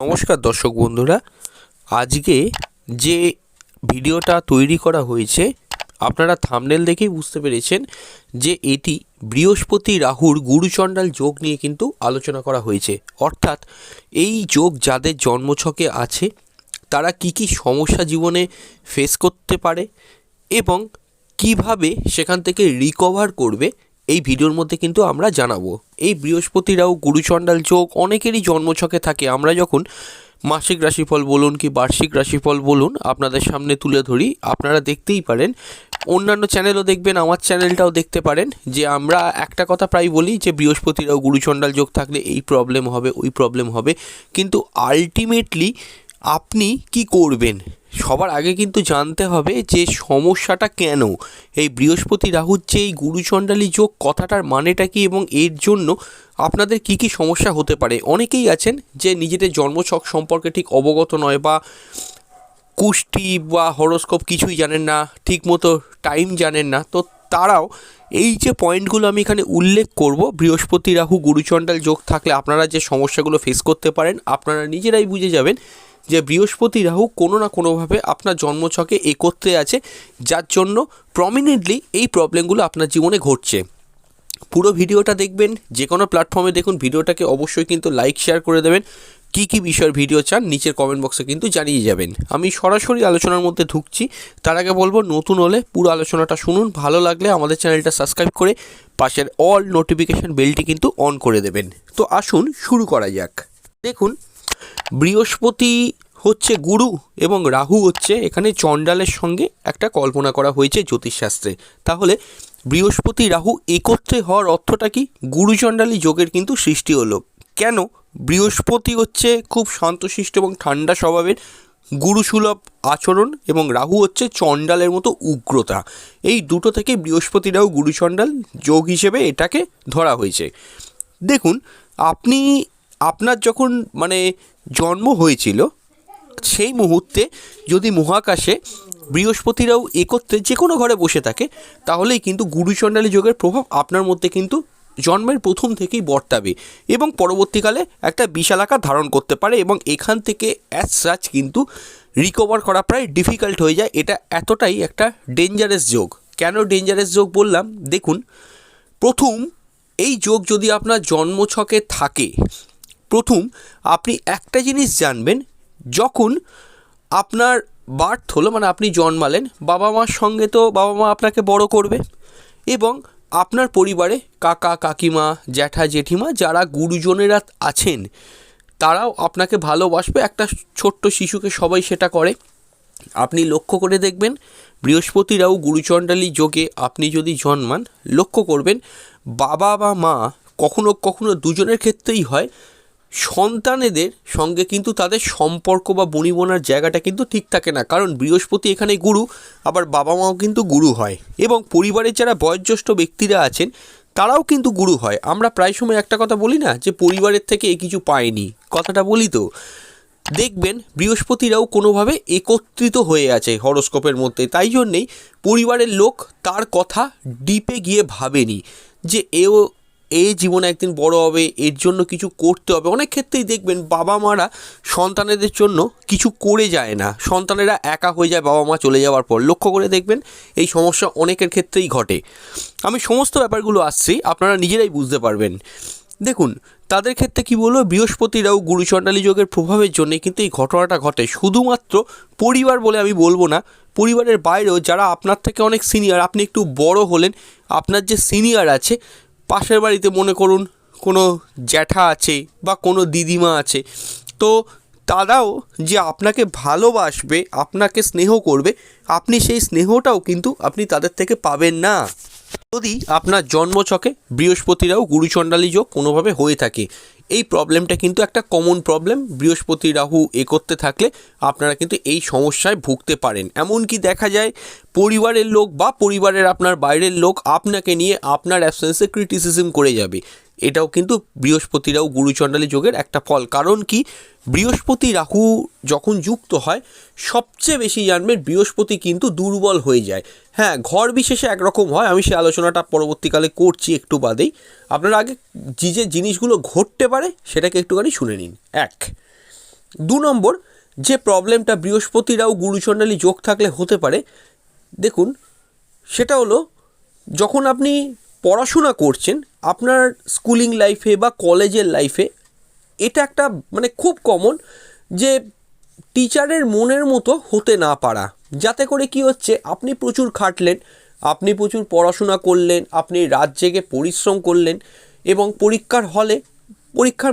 নমস্কার দর্শক বন্ধুরা। আজকে যে ভিডিওটা তৈরি করা হয়েছে, আপনারা থামনেল দেখেই বুঝতে পেরেছেন যে এটি বৃহস্পতি রাহুর গুরুচণ্ডাল যোগ নিয়ে কিন্তু আলোচনা করা হয়েছে। অর্থাৎ এই যোগ যাদের জন্মছকে আছে, তারা কি কি সমস্যা জীবনে ফেস করতে পারে এবং কীভাবে সেখান থেকে রিকভার করবে এই ভিডিওর মধ্যে কিন্তু আমরা জানাব। এই বৃহস্পতিরাও গুরুচণ্ডাল যোগ অনেকেরই জন্মছকে থাকে। আমরা যখন মাসিক রাশিফল বলুন কি বার্ষিক রাশিফল বলুন আপনাদের সামনে তুলে ধরি। আপনারা দেখতেই পারেন। অন্যান্য চ্যানেলও দেখবেন, আমার চ্যানেলটাও দেখতে পারেন। যে আমরা একটা কথা প্রায় বলি যে বৃহস্পতিরাও গুরুচণ্ডাল যোগ থাকলে এই প্রবলেম হবে, ওই প্রবলেম হবে। কিন্তু আলটিমেটলি আপনি কি করবেন? সবার আগে কিন্তু জানতে হবে যে সমস্যাটা কেন? এই বৃহস্পতি রাহুর যে এই গুরুচণ্ডালী যোগ কথাটার মানেটা কি এবং এর জন্য আপনাদের কি কি সমস্যা হতে পারে? অনেকেই আছেন যে নিজেদের জন্মছক সম্পর্কে ঠিক অবগত নয় বা কুষ্টি বা হরোস্কোপ কিছুই জানেন না, ঠিকমতো টাইম জানেন না। তো তারাও এই যে পয়েন্টগুলো আমি এখানে উল্লেখ করব, বৃহস্পতি রাহু গুরুচণ্ডাল যোগ থাকলে আপনারা যে সমস্যাগুলো ফেস করতে পারেন, আপনারা নিজেরাই বুঝে যাবেন যে বৃহস্পতি রাহু কোনো না কোনোভাবে আপনার জন্মছকে একত্রে আছে, যার জন্য প্রমিনেন্টলি এই প্রবলেমগুলো আপনার জীবনে ঘটছে। পুরো ভিডিওটা দেখবেন, যে কোনো প্ল্যাটফর্মে দেখুন, ভিডিওটাকে অবশ্যই কিন্তু লাইক শেয়ার করে দেবেন। কী কী বিষয়ের ভিডিও চান, নিচের কমেন্ট বক্সে কিন্তু জানিয়ে যাবেন। আমি সরাসরি আলোচনার মধ্যে ঢুকছি। তার আগে বলব, নতুন হলে পুরো আলোচনাটা শুনুন। ভালো লাগলে আমাদের চ্যানেলটা সাবস্ক্রাইব করে পাশের অল নোটিফিকেশান বেলটি কিন্তু অন করে দেবেন। তো আসুন, শুরু করা যাক। দেখুন বৃহস্পতি হচ্ছে গুরু এবং রাহু হচ্ছে এখানে চণ্ডালের সঙ্গে একটা কল্পনা করা হয়েছে জ্যোতিষশাস্ত্রে। তাহলে বৃহস্পতি রাহু একত্রে হওয়ার অর্থটা কি? গুরুচণ্ডালী যোগের কিন্তু সৃষ্টি হলো। কেন? বৃহস্পতি হচ্ছে খুব শান্তশিষ্ট এবং ঠান্ডা স্বভাবের গুরুসুলভ আচরণ এবং রাহু হচ্ছে চণ্ডালের মতো উগ্রতা। এই দুটো থেকে বৃহস্পতি রাহু গুরুচণ্ডাল যোগ হিসেবে এটাকে ধরা হয়েছে। দেখুন, আপনি আপনার যখন মানে জন্ম হয়েছিল, সেই মুহূর্তে যদি মহাকাশে বৃহস্পতিরাও একত্রে যে কোনো ঘরে বসে থাকে, তাহলেই কিন্তু গুরুচণ্ডালী যোগের প্রভাব আপনার মধ্যে কিন্তু জন্মের প্রথম থেকেই বর্তাবে এবং পরবর্তীকালে একটা বিশাল আকার ধারণ করতে পারে এবং এখান থেকে অ্যাজ সাচ কিন্তু রিকভার করা প্রায় ডিফিকাল্ট হয়ে যায়। এটা এতটাই একটা ডেঞ্জারাস যোগ। কেন ডেঞ্জারাস যোগ বললাম? দেখুন, প্রথম এই যোগ যদি আপনার জন্মছকে থাকে প্রথম আপনি একটা জিনিস জানবেন, যখন আপনার বার্থ হলো মানে আপনি জন্মালেন বাবা মার সঙ্গে তো বাবা মা আপনাকে বড় করবে এবং আপনার পরিবারে কাকা, কাকিমা, জ্যাঠা, জেঠিমা যারা গুরুজনেরা আছেন, তারাও আপনাকে ভালোবাসবে। একটা ছোট্ট শিশুকে সবাই সেটা করে। আপনি লক্ষ্য করে দেখবেন, বৃহস্পতিরাও গুরুচণ্ডালী যোগে আপনি যদি জন্মান, লক্ষ্য করবেন, বাবা বা মা কখনো কখনো দুজনের ক্ষেত্রেই হয় সন্তানেদের সঙ্গে কিন্তু তাদের সম্পর্ক বা বনিবনার জায়গাটা কিন্তু ঠিক থাকে না। কারণ বৃহস্পতি এখানে গুরু, আবার বাবা মাও কিন্তু গুরু হয়। এবং পরিবারের যারা বয়োজ্যেষ্ঠ ব্যক্তিরা আছেন, তারাও কিন্তু গুরু হয়। আমরা প্রায় সময় একটা কথা বলি না যে পরিবারের থেকে এ কিছু পায়নি। কথাটা বলি তো। দেখবেন বৃহস্পতিরাও কোনোভাবে একত্রিত হয়ে আছে হরস্কোপের মধ্যে। তাই জন্যেই পরিবারের লোক তার কথা ডিপে গিয়ে ভাবেনি যে এও এ জীবনে একদিন বড় হবে, এর জন্য কিছু করতে হবে। অনেক ক্ষেত্রেই দেখবেন বাবা মারা সন্তানেদের জন্য কিছু করে যায় না। সন্তানেরা একা হয়ে যায়, বাবা মা চলে যাওয়ার পর। লক্ষ্য করে দেখবেন এই সমস্যা অনেকের ক্ষেত্রেই ঘটে। আমি সমস্ত ব্যাপারগুলো আসছি, আপনারা নিজেরাই বুঝতে পারবেন। দেখুন, তাদের ক্ষেত্রে কি বলব, বৃহস্পতিরাও গুরুচণ্ডালী যোগের প্রভাবের জন্য কিন্তু এই ঘটনাটা ঘটে। শুধুমাত্র পরিবার বলে আমি বলব না, পরিবারের বাইরেও যারা আপনার থেকে অনেক সিনিয়র আপনি একটু বড় হলেন, আপনার যে সিনিয়র আছে পাশের বাড়িতে মনে করুন কোনো জ্যাঠা আছে বা কোনো দিদিমা আছে, তো তারাও যে আপনাকে ভালোবাসবে, আপনাকে স্নেহ করবে, আপনি সেই স্নেহটাও কিন্তু আপনি তাদের থেকে পাবেন না। যদি আপনার জন্মছকে বৃহস্পতিরাও গুরুচণ্ডালী যোগ কোনোভাবে হয়ে থাকে এই প্রবলেমটা কিন্তু একটা কমন প্রবলেম বৃহস্পতি রাহু এ করতে থাকলে আপনারা কিন্তু এই সমস্যায় ভুগতে পারেন। এমনকি দেখা যায়, পরিবারের লোক বা পরিবারের আপনার বাইরের লোক আপনাকে নিয়ে আপনার অ্যাবসেন্সে ক্রিটিসিজম করে যাবে। এটাও কিন্তু বৃহস্পতিরাও গুরুচণ্ডালী যোগের একটা ফল। কারণ কি? বৃহস্পতি রাহু যখন যুক্ত হয়, সবচেয়ে বেশি জানবেন বৃহস্পতি কিন্তু দুর্বল হয়ে যায়। হ্যাঁ ঘর বিশেষে একরকম হয়, আমি সে আলোচনাটা পরবর্তীকালে করছি একটু বাদেই। আপনারা আগে যে যে জিনিসগুলো ঘটতে পারে, সেটাকে একটুখানি শুনে নিন। এক, দু নম্বর, যে প্রবলেমটা বৃহস্পতিরাও গুরুচণ্ডালী যোগ থাকলে হতে পারে, দেখুন, সেটা হলো, যখন আপনি পড়াশোনা করছেন, আপনার স্কুলিং লাইফে বা কলেজের লাইফে এটা একটা মানে খুব কমন যে টিচারের মনের মতো হতে না পারা। যাতে করে কি হচ্ছে, আপনি প্রচুর খাটলেন, আপনি প্রচুর পড়াশোনা করলেন, আপনি রাত জেগে পরিশ্রম করলেন এবং পরীক্ষার হলে পরীক্ষার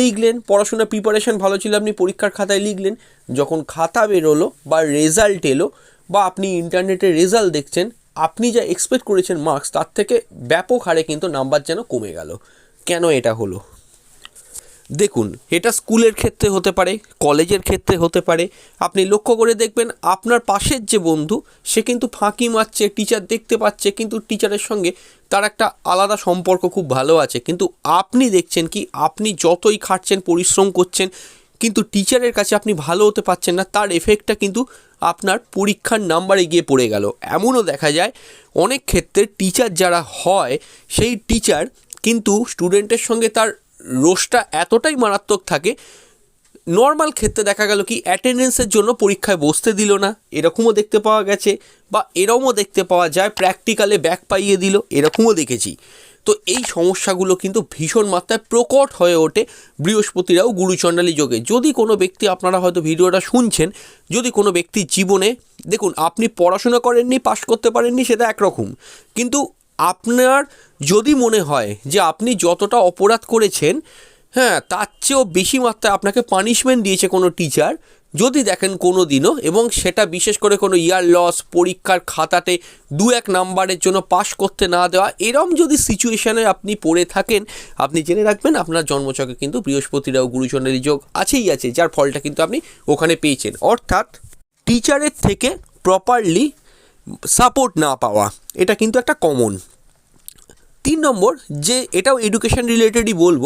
লিখলেন, পড়াশোনা প্রিপারেশন ভালো ছিল, আপনি পরীক্ষার খাতায় লিখলেন, যখন খাতা বেরোলো বা রেজাল্ট এলো বা আপনি ইন্টারনেটে রেজাল্ট দেখছেন আপনি যা এক্সপেক্ট করেছেন মার্কস তার থেকে ব্যাপক হারে কিন্তু নাম্বার যেন কমে গেল। কেন এটা হলো? দেখুন, এটা স্কুলের ক্ষেত্রে হতে পারে, কলেজের ক্ষেত্রে হতে পারে। আপনি লক্ষ্য করে দেখবেন, আপনার পাশের যে বন্ধু, সে কিন্তু ফাঁকি মারছে টিচার দেখতে পাচ্ছে, কিন্তু টিচারের সঙ্গে তার একটা আলাদা সম্পর্ক খুব ভালো আছে। কিন্তু আপনি দেখছেন কি, আপনি যতই খাটছেন, পরিশ্রম করছেন কিন্তু টিচারের কাছে আপনি ভালো হতে পারছেন না, তার এফেক্টটা কিন্তু আপনার পরীক্ষার নাম্বারে গিয়ে পড়ে গেল। এমনও দেখা যায়, অনেক ক্ষেত্রে টিচার যারা হয়, সেই টিচার কিন্তু স্টুডেন্টের সঙ্গে তার রোষটা এতটাই মারাত্মক থাকে নর্মাল ক্ষেত্রে দেখা গেল কি অ্যাটেন্ডেন্সের জন্য পরীক্ষায় বসতে দিল না। এরকমও দেখতে পাওয়া গেছে বা এরকমও দেখতে পাওয়া যায় প্র্যাকটিক্যালে ব্যাক পাইয়ে দিল, এরকমও দেখেছি। তো এই সমস্যাগুলো কিন্তু ভীষণ মাত্রায় প্রকট হয়ে ওঠে বৃহস্পতিরাও গুরুচণ্ডালী যোগে। যদি কোনো ব্যক্তি আপনারা হয়তো ভিডিওটা শুনছেন, যদি কোনো ব্যক্তির জীবনে, দেখুন, আপনি পড়াশোনা করেননি, পাশ করতে পারেননি, সেটা একরকম। কিন্তু আপনার যদি মনে হয় যে আপনি যতটা অপরাধ করেছেন হ্যাঁ তার চেয়েও বেশি মাত্রায় আপনাকে পানিশমেন্ট দিয়েছে কোনো টিচার যদি দেখেন কোনো দিনও এবং সেটা বিশেষ করে কোনো ইয়ার লস পরীক্ষার খাতাতে দু এক নাম্বারের জন্য পাশ করতে না দেওয়া, এরম যদি সিচুয়েশানে আপনি পড়ে থাকেন, আপনি জেনে রাখবেন আপনার জন্মচকে কিন্তু বৃহস্পতিরাও গুরুচন্দ্রের যোগ আছেই আছে, যার ফলটা কিন্তু আপনি ওখানে পেয়েছেন। অর্থাৎ টিচারের থেকে প্রপারলি সাপোর্ট না পাওয়া, এটা কিন্তু একটা কমন তিন নম্বর, যে এটাও এডুকেশন রিলেটেডই বলব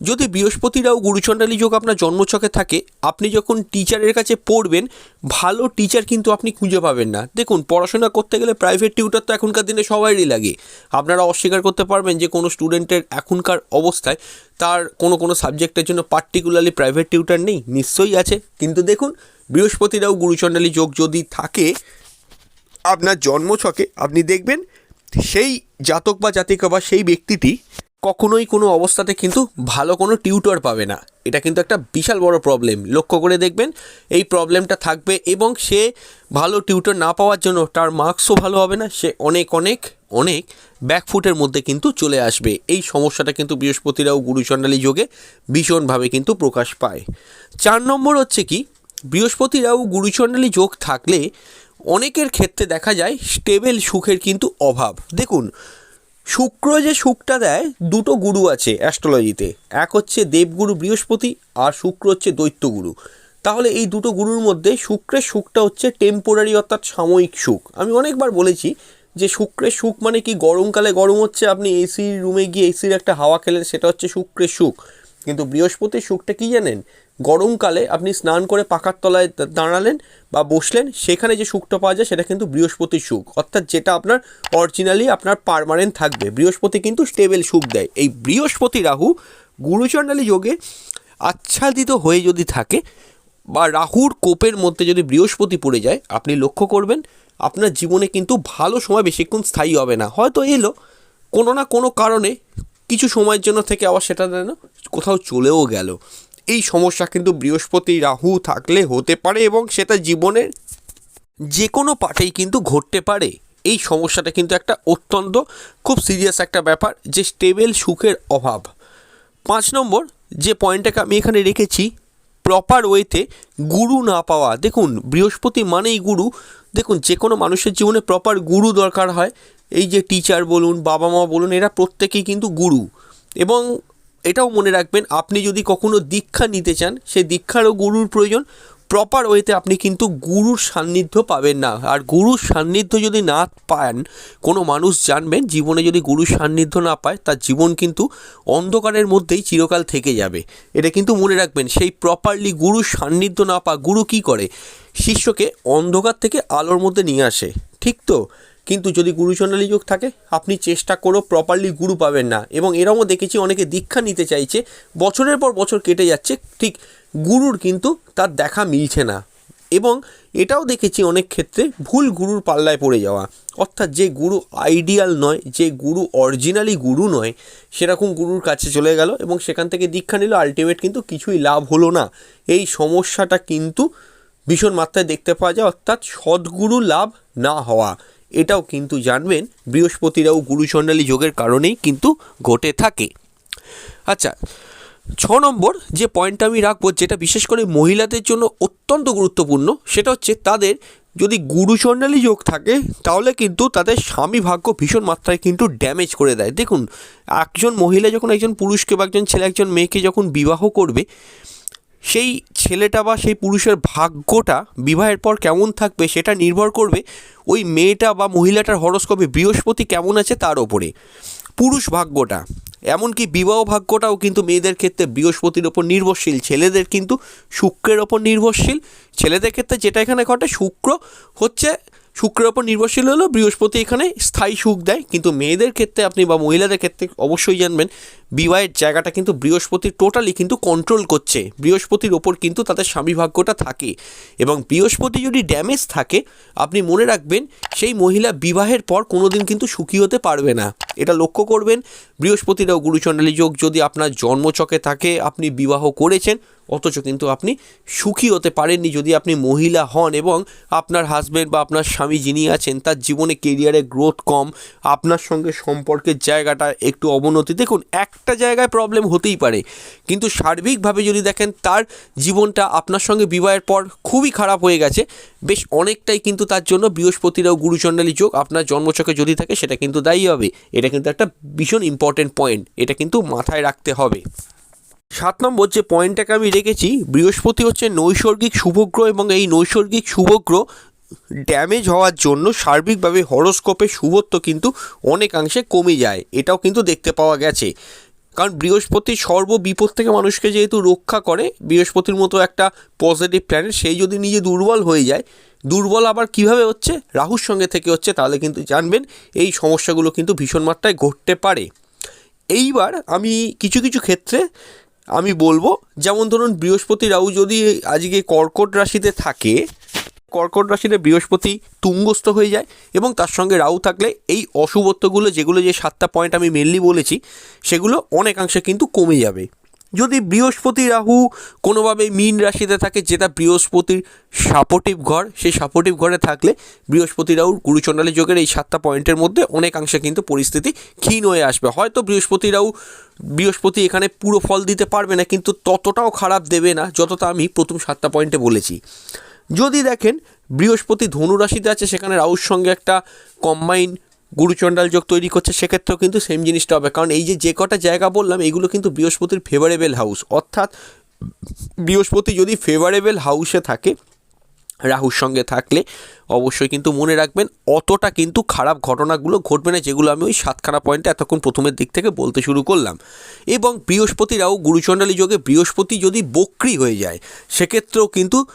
যদি বৃহস্পতিরাও গুরুচণ্ডালী যোগ আপনার জন্মছকে থাকে, আপনি যখন টিচারের কাছে পড়বেন, ভালো টিচার কিন্তু আপনি খুঁজে পাবেন না। দেখুন, পড়াশোনা করতে গেলে প্রাইভেট টিউটার তো এখনকার দিনে সবারই লাগে। আপনারা অস্বীকার করতে পারবেন যে কোনো স্টুডেন্টের এখনকার অবস্থায় তার কোনো কোনো সাবজেক্টের জন্য পার্টিকুলারলি প্রাইভেট টিউটার নেই, নিশ্চয়ই আছে। কিন্তু দেখুন, বৃহস্পতিরাও গুরুচণ্ডালী যোগ যদি থাকে, আপনার জন্মছকে আপনি দেখবেন, সেই জাতক বা জাতিকা বা সেই ব্যক্তিটি কখনোই কোনো অবস্থাতে কিন্তু ভালো কোনো টিউটর পাবে না। এটা কিন্তু একটা বিশাল বড় প্রবলেম লক্ষ্য করে দেখবেন, এই প্রবলেমটা থাকবে এবং সে ভালো টিউটর না পাওয়ার জন্য তার মার্কসও ভালো হবে না। সে অনেক অনেক অনেক ব্যাকফুটের মধ্যে কিন্তু চলে আসবে। এই সমস্যাটা কিন্তু বৃহস্পতিরাও গুরুচণ্ডালী যোগে ভীষণভাবে কিন্তু প্রকাশ পায়। চার নম্বর হচ্ছে কি, বৃহস্পতিরাও গুরুচণ্ডালী যোগ থাকলে অনেকের ক্ষেত্রে দেখা যায় স্টেবেল সুখের কিন্তু অভাব। দেখুন শুক্র যে সুখটা দেয়, দুটো গুরু আছে অ্যাস্ট্রোলজিতে এক হচ্ছে দেবগুরু বৃহস্পতি, আর শুক্র হচ্ছে দৈত্যগুরু। তাহলে এই দুটো গুরুর মধ্যে শুক্রের সুখটা হচ্ছে টেম্পোরারি অর্থাৎ সাময়িক সুখ। আমি অনেকবার বলেছি যে শুক্রের সুখ মানে কি? গরমকালে গরম হচ্ছে, আপনি এসির রুমে গিয়ে এসির একটা হাওয়া খেলেন, সেটা হচ্ছে শুক্রের সুখ। কিন্তু বৃহস্পতির সুখটা কি জানেন? গরমকালে আপনি স্নান করে পাখার তলায় দাঁড়ালেন বা বসলেন, সেখানে যে সুখটা পাওয়া যায় সেটা কিন্তু বৃহস্পতির সুখ। অর্থাৎ যেটা আপনার অরিজিনালি আপনার পারমানেন্ট থাকবে। বৃহস্পতি কিন্তু স্টেবল সুখ দেয়। এই বৃহস্পতি রাহু গুরুচণ্ডালী যোগে আচ্ছাদিত হয়ে যদি থাকে বা রাহুর কোপের মধ্যে যদি বৃহস্পতি পড়ে যায়, আপনি লক্ষ্য করবেন আপনার জীবনে কিন্তু ভালো সময় বেশিক্ষণ স্থায়ী হবে না। হয়তো এলো, কোনো না কোনো কারণে কিছু সময়ের জন্য থেকে আবার সেটা যেন কোথাও চলেও গেল। এই সমস্যা কিন্তু বৃহস্পতি রাহু থাকলে হতে পারে এবং সেটা জীবনের যে কোনো পার্টেই কিন্তু ঘটতে পারে। এই সমস্যাটা কিন্তু একটা অত্যন্ত খুব সিরিয়াস একটা ব্যাপার, যে স্টেবেল সুখের অভাব। পাঁচ নম্বর, যে পয়েন্টটাকে আমি এখানে রেখেছি প্রপার ওয়েতে গুরু না পাওয়া। দেখুন, বৃহস্পতি মানেই গুরু। দেখুন যে কোনো মানুষের জীবনে প্রপার গুরু দরকার হয়। এই যে টিচার বলুন বাবা মা বলুন, এরা প্রত্যেকেই কিন্তু গুরু। এবং এটাও মনে রাখবেন, আপনি যদি কখনো দীক্ষা নিতে চান, সেই দীক্ষারও গুরুর প্রয়োজন। প্রপার ওয়েতে আপনি কিন্তু গুরুর সান্নিধ্য পাবেন না। আর গুরুর সান্নিধ্য যদি না পান, কোনো মানুষ জানবেন, জীবনে যদি গুরুর সান্নিধ্য না পায়, তার জীবন কিন্তু অন্ধকারের মধ্যেই চিরকাল থেকে যাবে। এটা কিন্তু মনে রাখবেন, সেই প্রপারলি গুরুর সান্নিধ্য না পা গুরু কি করে? শিষ্যকে অন্ধকার থেকে আলোর মধ্যে নিয়ে আসে। ঠিক তো? কিন্তু যদি গুরুচণ্ডালী যোগ থাকে, আপনি চেষ্টা করেও প্রপারলি গুরু পাবেন না। এবং এরমও দেখেছি, অনেকে দীক্ষা নিতে চাইছে, বছরের পর বছর কেটে যাচ্ছে, ঠিক গুরুর কিন্তু তার দেখা মিলছে না। এবং এটাও দেখেছি অনেক ক্ষেত্রে ভুল গুরুর পাল্লায় পড়ে যাওয়া। অর্থাৎ যে গুরু আইডিয়াল নয়, যে গুরু অরিজিনালি গুরু নয়, সেরকম গুরুর কাছে চলে গেল এবং সেখান থেকে দীক্ষা নিল আলটিমেট কিন্তু কিছুই লাভ হলো না। এই সমস্যাটা কিন্তু ভীষণ মাত্রায় দেখতে পাওয়া যায়, অর্থাৎ সদ্গুরু লাভ না হওয়া। এটাও কিন্তু জানবেন, বৃহস্পতিরাও গুরুচণ্ডালী যোগের কারণেই কিন্তু ঘটে থাকে। আচ্ছা ছ নম্বর যে পয়েন্টটা আমি রাখব, যেটা বিশেষ করে মহিলাদের জন্য অত্যন্ত গুরুত্বপূর্ণ, সেটা হচ্ছে তাদের যদি গুরুচণ্ডালী যোগ থাকে, তাহলে কিন্তু তাদের স্বামী ভাগ্য ভীষণ মাত্রায় কিন্তু ড্যামেজ করে দেয়। দেখুন, একজন মহিলা যখন একজন পুরুষকে বা একজন ছেলে, একজন মেয়েকে যখন বিবাহ করবে সেই ছেলেটা বা সেই পুরুষের ভাগ্যটা বিবাহের পর কেমন থাকবে সেটা নির্ভর করবে ওই মেয়েটা বা মহিলাটার হরস্কোপে বৃহস্পতি কেমন আছে তার ওপরে। পুরুষ ভাগ্যটা, এমনকি বিবাহ ভাগ্যটাও কিন্তু মেয়েদের ক্ষেত্রে বৃহস্পতির ওপর নির্ভরশীল, ছেলেদের কিন্তু শুক্রের ওপর নির্ভরশীল। ছেলেদের ক্ষেত্রে যেটা এখানে ঘটে, শুক্র হচ্ছে শুক্রের ওপর নির্ভরশীল হলো বৃহস্পতি এখানে স্থায়ী সুখ দেয়। কিন্তু মেয়েদের ক্ষেত্রে আপনি বা মহিলাদের ক্ষেত্রে অবশ্যই জানবেন, বিবাহের জায়গাটা কিন্তু বৃহস্পতি টোটালি কিন্তু কন্ট্রোল করছে। বৃহস্পতির ওপর কিন্তু তাদের স্বামী ভাগ্যটা থাকে। এবং বৃহস্পতি যদি ড্যামেজ থাকে, আপনি মনে রাখবেন সেই মহিলা বিবাহের পর কোনোদিন কিন্তু সুখী হতে পারবে না। এটা লক্ষ্য করবেন। বৃহস্পতিরাও গুরুচণ্ডালী যোগ। যদি আপনার জন্মচকে থাকে, আপনি বিবাহ করেছেন অথচ কিন্তু আপনি সুখী হতে পারেননি যদি আপনি মহিলা হন এবং আপনার হাজব্যান্ড বা আপনার স্বামী যিনি আছেন, তার জীবনে কেরিয়ারে গ্রোথ কম, আপনার সঙ্গে সম্পর্কের জায়গাটা একটু অবনতি। দেখুন, একটা জায়গায় প্রবলেম হতেই পারে। কিন্তু সার্বিকভাবে যদি দেখেন, তার জীবনটা আপনার সঙ্গে বিবাহের পর খুবই খারাপ হয়ে গেছে। বেশ অনেকটাই কিন্তু তার জন্য বৃহস্পতিরাও গুরুচণ্ডালী যোগ। আপনার জন্মচকে যদি থাকে, সেটা কিন্তু দায়ী হবে। এটা কিন্তু একটা ভীষণ ইম্পর্টেন্ট পয়েন্ট এটা কিন্তু মাথায় রাখতে হবে। সাত নম্বর যে পয়েন্টটাকে আমি রেখেছি, বৃহস্পতি হচ্ছে নৈসর্গিক শুভগ্রহ এবং এই নৈসর্গিক শুভগ্রহ ড্যামেজ হওয়ার জন্য সার্বিকভাবে হরস্কোপের শুভত্ব কিন্তু অনেকাংশে কমে যায়। এটাও কিন্তু দেখতে পাওয়া গেছে। কারণ বৃহস্পতি সর্ব বিপদ থেকে মানুষকে যেহেতু রক্ষা করে, বৃহস্পতির মতো একটা পজিটিভ প্ল্যানেট, সেই যদি নিজে দুর্বল হয়ে যায়, দুর্বল আবার কীভাবে হচ্ছে? রাহুর সঙ্গে থেকে হচ্ছে, তাহলে কিন্তু জানবেন এই সমস্যাগুলো কিন্তু ভীষণ মাত্রায় ঘটতে পারে। এইবার আমি কিছু কিছু ক্ষেত্রে আমি বলব, যেমন ধরুন বৃহস্পতি রাহু যদি আজকে কর্কট রাশিতে থাকে, কর্কট রাশিতে বৃহস্পতি তুঙ্গস্থ হয়ে যায় এবং তার সঙ্গে রাহু থাকলে এই অশুভত্বগুলো যেগুলো যে সাতটা পয়েন্ট আমি মেনলি বলেছি, সেগুলো অনেকাংশে কিন্তু কমে যাবে। যদি বৃহস্পতি রাহু কোনোভাবে মীন রাশিতে থাকে, যেটা বৃহস্পতির সাপোর্টিভ ঘর, সেই সাপোর্টিভ ঘরে থাকলে বৃহস্পতি রাহুর গুরুচণ্ডালী যোগের এই সাতটা পয়েন্টের মধ্যে অনেকাংশে কিন্তু পরিস্থিতি ক্ষীণ হয়ে আসবে। হয়তো বৃহস্পতি রাহু, বৃহস্পতি এখানে পুরো ফল দিতে পারবে না, কিন্তু ততটাও খারাপ দেবে না, যতটা আমি প্রথম সাতটা পয়েন্টে বলেছি। যদি দেখেন বৃহস্পতি ধনু রাশিতে আছে, সেখানে রাহুর সঙ্গে একটা কম্বাইন গুরুচণ্ডাল যোগ তৈরি করছে, সেক্ষেত্রেও কিন্তু সেম জিনিসটা হবে। কারণ এই যে যে কটা জায়গা বললাম, এগুলো কিন্তু বৃহস্পতির ফেভারেবল হাউস অর্থাৎ, বৃহস্পতি যদি ফেভারেবল হাউসে থাকে, রাহুর সঙ্গে থাকলে অবশ্যই কিন্তু মনে রাখবেন, অতটা কিন্তু খারাপ ঘটনাগুলো ঘটবে না, যেগুলো আমি ওই সাতখানা পয়েন্টে এতক্ষণ প্রথমের দিক থেকে বলতে শুরু করলাম। এবং বৃহস্পতি রাহু গুরুচণ্ডালী যোগে, বৃহস্পতি যদি বক্রি হয়ে যায়, সেক্ষেত্রেও কিন্তু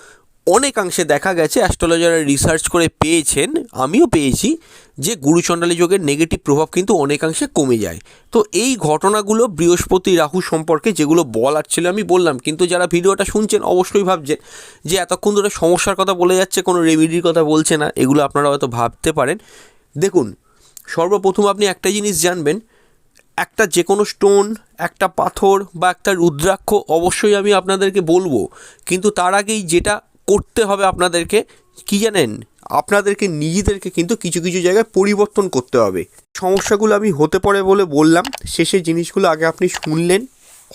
অনেকাংশে দেখা গেছে অ্যাস্ট্রোলজাররা রিসার্চ করে পেয়েছেন, আমিও পেয়েছি, যে গুরুচণ্ডালী যোগের নেগেটিভ প্রভাব কিন্তু অনেকাংশে কমে যায়। তো এই ঘটনাগুলো বৃহস্পতি রাহু সম্পর্কে যেগুলো বলার ছিল আমি বললাম, কিন্তু যারা ভিডিওটা শুনছেন অবশ্যই ভাবছেন যে এতক্ষণ ধরে সমস্যার কথা বলে যাচ্ছে, কোনো রেমিডির কথা বলছে না, এগুলো আপনারা হয়তো ভাবতে পারেন। দেখুন, সর্বপ্রথম আপনি একটা জিনিস জানবেন, একটা যে কোনো স্টোন একটা পাথর বা একটা রুদ্রাক্ষ অবশ্যই আমি আপনাদেরকে বলব, কিন্তু তার আগেই যেটা করতে হবে আপনাদেরকে, কি জানেন? আপনাদেরকে, নিজেদেরকে কিন্তু কিছু কিছু জায়গায় পরিবর্তন করতে হবে। সমস্যাগুলো আমি হতে পারে বলে বললাম শেষে জিনিসগুলো আগে আপনি শুনলেন,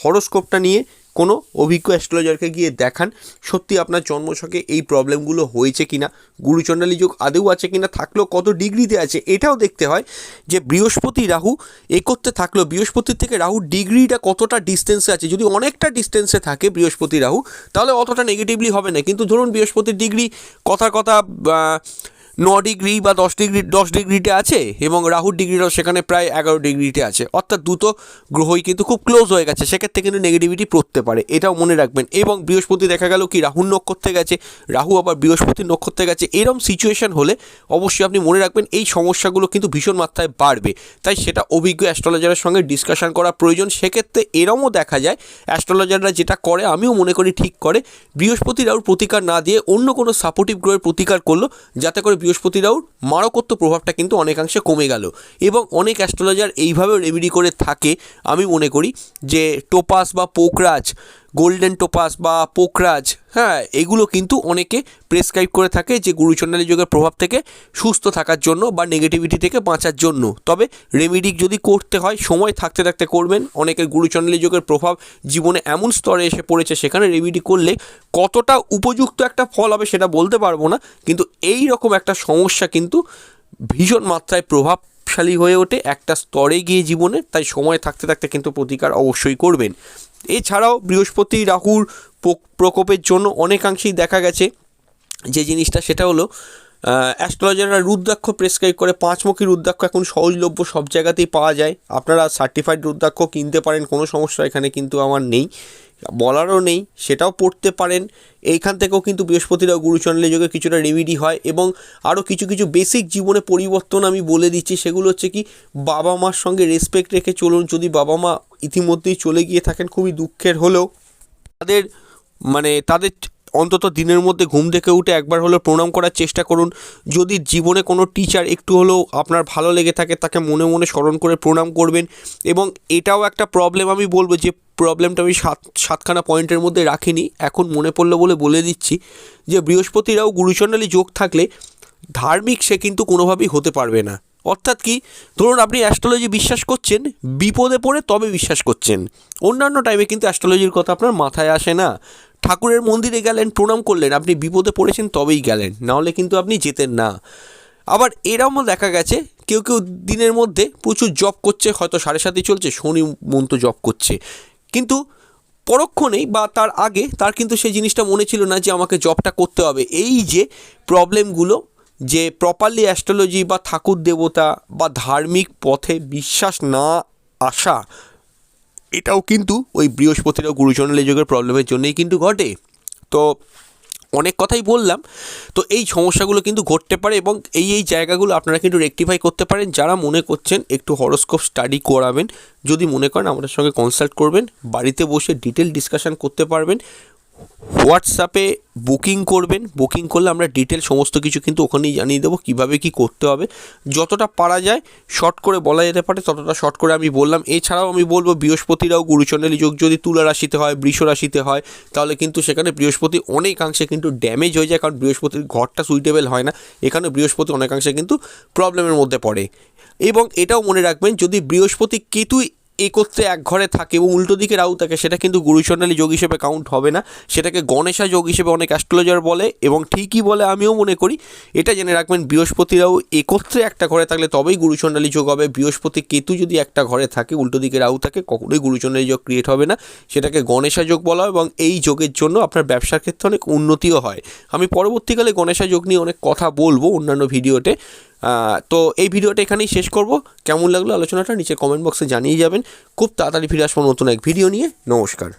হরস্কোপটা নিয়ে কোনো অভিজ্ঞ অ্যাস্ট্রোলজারকে গিয়ে দেখান, সত্যি আপনার জন্মছকে এই প্রবলেমগুলো হয়েছে কিনা গুরুচণ্ডালী যোগ আদেও আছে কিনা, থাকলেও কত ডিগ্রিতে আছে, এটাও দেখতে হয় যে বৃহস্পতি রাহু একত্রে থাকলেও বৃহস্পতির থেকে রাহু ডিগ্রিটা কতটা ডিস্টেন্সে আছে, যদি অনেকটা ডিস্টেন্সে থাকে বৃহস্পতি রাহু, তাহলে অতটা নেগেটিভলি হবে না। কিন্তু ধরুন বৃহস্পতির ডিগ্রি কথা কথা ন ডিগ্রি বা দশ ডিগ্রি, দশ ডিগ্রিতে আছে এবং রাহুর ডিগ্রিটাও সেখানে প্রায় এগারো ডিগ্রিতে আছে। অর্থাৎ দুটো গ্রহই কিন্তু খুব ক্লোজ হয়ে গেছে, সেক্ষেত্রে কিন্তু নেগেটিভিটি পড়তে পারে, এটাও মনে রাখবেন। এবং বৃহস্পতি দেখা গেল কি, রাহুর নক্ষত্রে গেছে, রাহু আবার বৃহস্পতির নক্ষত্রে গেছে, এরম সিচুয়েশন হলে অবশ্যই আপনি মনে রাখবেন এই সমস্যাগুলো কিন্তু ভীষণ মাত্রায় বাড়বে। তাই সেটা অভিজ্ঞ অ্যাস্ট্রোলজারের সঙ্গে ডিসকাশন করা প্রয়োজন। সেক্ষেত্রে এরমও দেখা যায় অ্যাস্ট্রোলজাররা যেটা করে, আমিও মনে করি ঠিক করে, বৃহস্পতি রাহুর প্রতিকার না দিয়ে অন্য কোনো সাপোর্টিভ গ্রহের প্রতিকার করল, যাতে করে বৃহস্পতি রাউর মারকত্ব প্রভাবটা কিন্তু অনেকাংশে কমে গেল। এবং অনেক অ্যাস্ট্রোলজার এইভাবে রেমিডি করে থাকে। আমি মনে করি যে টোপাস বা পোকরাজ গোল্ডেন টোপাস বা পোকরাজ হ্যাঁ এগুলো কিন্তু অনেকে প্রেসক্রাইব করে থাকে যে গুরুচণ্ডালী যোগের প্রভাব থেকে সুস্থ থাকার জন্য বা নেগেটিভিটি থেকে বাঁচার জন্য। তবে রেমেডি যদি করতে হয়, সময় থাকতে থাকতে করবেন। অনেকের গুরুচণ্ডালী যোগের প্রভাব জীবনে এমন স্তরে এসে পড়েছে সেখানে রেমিডি করলে কতটা উপযুক্ত একটা ফল হবে সেটা বলতে পারব না, কিন্তু এই রকম একটা সমস্যা কিন্তু ভীষণ মাত্রায় প্রভাব প্রভাবশালী হয়ে ওঠে একটা স্তরে গিয়ে জীবনে। তাই সময় থাকতে থাকতে কিন্তু প্রতিকার অবশ্যই করবেন। এছাড়াও বৃহস্পতি রাহুর প্রকোপের জন্য অনেকাংশেই দেখা গেছে। যে জিনিসটা সেটা হলো অ্যাস্ট্রোলজাররা রুদ্রাক্ষ প্রেসক্রাইব করে, পাঁচমুখী রুদ্রাক্ষ এখন সহজলভ্য সব জায়গাতেই পাওয়া যায়। আপনারা সার্টিফাইড রুদ্রাক্ষ কিনতে পারেন, কোনো সমস্যা এখানে কিন্তু আমার নেই। বলারও নেই, সেটাও পড়তে পারেন। এইখান থেকেও কিন্তু বৃহস্পতিরাও গুরুচন্ডলী যোগে কিছুটা রেমিডি হয় এবং আরও কিছু কিছু বেসিক জীবনে পরিবর্তন আমি বলে দিচ্ছি। সেগুলো হচ্ছে কি, বাবা মার সঙ্গে রেসপেক্ট রেখে চলুন। যদি বাবা মা ইতিমধ্যেই চলে গিয়ে থাকেন, খুবই দুঃখের হলেও তাদের মানে তাদের অন্তত দিনের মধ্যে ঘুম থেকে উঠে একবার হলেও প্রণাম করার চেষ্টা করুন। যদি জীবনে কোনো টিচার একটু হলেও আপনার ভালো লেগে থাকে, তাকে মনে মনে স্মরণ করে প্রণাম করবেন এবং এটাও একটা প্রবলেম আমি বলব যে প্রবলেমটা আমি সাত, সাতখানা পয়েন্টের মধ্যে রাখিনি। এখন মনে পড়ল বলে বলে দিচ্ছি যে, বৃহস্পতিরাও গুরুচণ্ডালী যোগ থাকলে ধার্মিক সে কিন্তু কোনোভাবেই হতে পারবে না। অর্থাৎ কি, ধরুন আপনি অ্যাস্ট্রোলজি বিশ্বাস করছেন, বিপদে পড়ে তবে বিশ্বাস করছেন। অন্যান্য টাইমে কিন্তু অ্যাস্ট্রোলজির কথা আপনার মাথায় আসে না। ঠাকুরের মন্দিরে গেলেন, প্রণাম করলেন, আপনি বিপদে পড়েছেন তবেই গেলেন, নাহলে কিন্তু আপনি যেতেন না। আবার এরমও দেখা গেছে, কেউ কেউ দিনের মধ্যে প্রচুর জব করছে, হয়তো সাড়ে সাতই চলছে, শনি মন্ত জব করছে। কিন্তু পরক্ষণেই বা তার আগে তার কিন্তু সেই জিনিসটা মনে ছিল না যে আমাকে জবটা করতে হবে। এই যে প্রবলেমগুলো, যে প্রপারলি অ্যাস্ট্রোলজি বা ঠাকুর দেবতা বা ধার্মিক পথে বিশ্বাস না আসা এটাও কিন্তু ওই বৃহস্পতির ও গুরুচণ্ডলী যোগের প্রবলেমের জন্যই কিন্তু ঘটে। তো অনেক কথাই বললাম। তো এই সমস্যাগুলো কিন্তু ঘটতে পারে এবং এই এই জায়গাগুলো আপনারা কিন্তু রেকটিফাই করতে পারেন। যারা মনে করছেন একটু হরোস্কোপ স্টাডি করাবেন, যদি মনে করেন আমাদের সঙ্গে কনসাল্ট করবেন, বাড়িতে বসে ডিটেল ডিসকাশান করতে পারবেন। হোয়াটসঅ্যাপে বুকিং করবেন। বুকিং করলে আমরা ডিটেল সমস্ত কিছু কিন্তু ওখানেই জানিয়ে দেবো কীভাবে কী করতে হবে। যতটা পারা যায় শর্ট করে বলা যেতে পারে, ততটা শর্ট করে আমি বললাম। এছাড়াও আমি বলব, বৃহস্পতিরাও গুরুচণ্ডলী যোগ যদি তুলা রাশিতে হয়, বৃষ রাশিতে হয়, তাহলে কিন্তু সেখানে বৃহস্পতি অনেকাংশে কিন্তু ড্যামেজ হয়ে যায়, কারণ বৃহস্পতির ঘরটা সুইটেবল হয় না। এখানে বৃহস্পতি অনেকাংশে কিন্তু প্রবলেমের মধ্যে পড়ে। এবং এটাও মনে রাখবেন, যদি বৃহস্পতি কেতু একত্রে এক ঘরে থাকে এবং উল্টো দিকে রাহু থাকে, সেটা কিন্তু গুরুচণ্ডালী যোগ হিসেবে কাউন্ট হবে না। সেটাকে গণেশা যোগ হিসেবে অনেক অ্যাস্ট্রোলজার বলে এবং ঠিকই বলে আমিও মনে করি, এটা জেনে রাখবেন বৃহস্পতি বৃহস্পতিরাও একত্রে একটা ঘরে থাকলে তবেই গুরুচণ্ডালী যোগ হবে। বৃহস্পতি কেতু যদি একটা ঘরে থাকে, উল্টো দিকে রাহু থাকে, কখনোই গুরুচণ্ডালী যোগ ক্রিয়েট হবে না। সেটাকে গণেশা যোগ বলা হয় এবং এই যোগের জন্য আপনার ব্যবসার ক্ষেত্রে অনেক উন্নতিও হয়। আমি পরবর্তীকালে গণেশা যোগ নিয়ে অনেক কথা বলব অন্যান্য ভিডিওতে তো এই ভিডিওটা এখানেই শেষ করব। কেমন লাগল আলোচনাটা নিচে কমেন্ট বক্সে জানিয়ে যাবেন। খুব তাড়াতাড়ি ফিরে আসব নতুন এক ভিডিও নিয়ে। নমস্কার।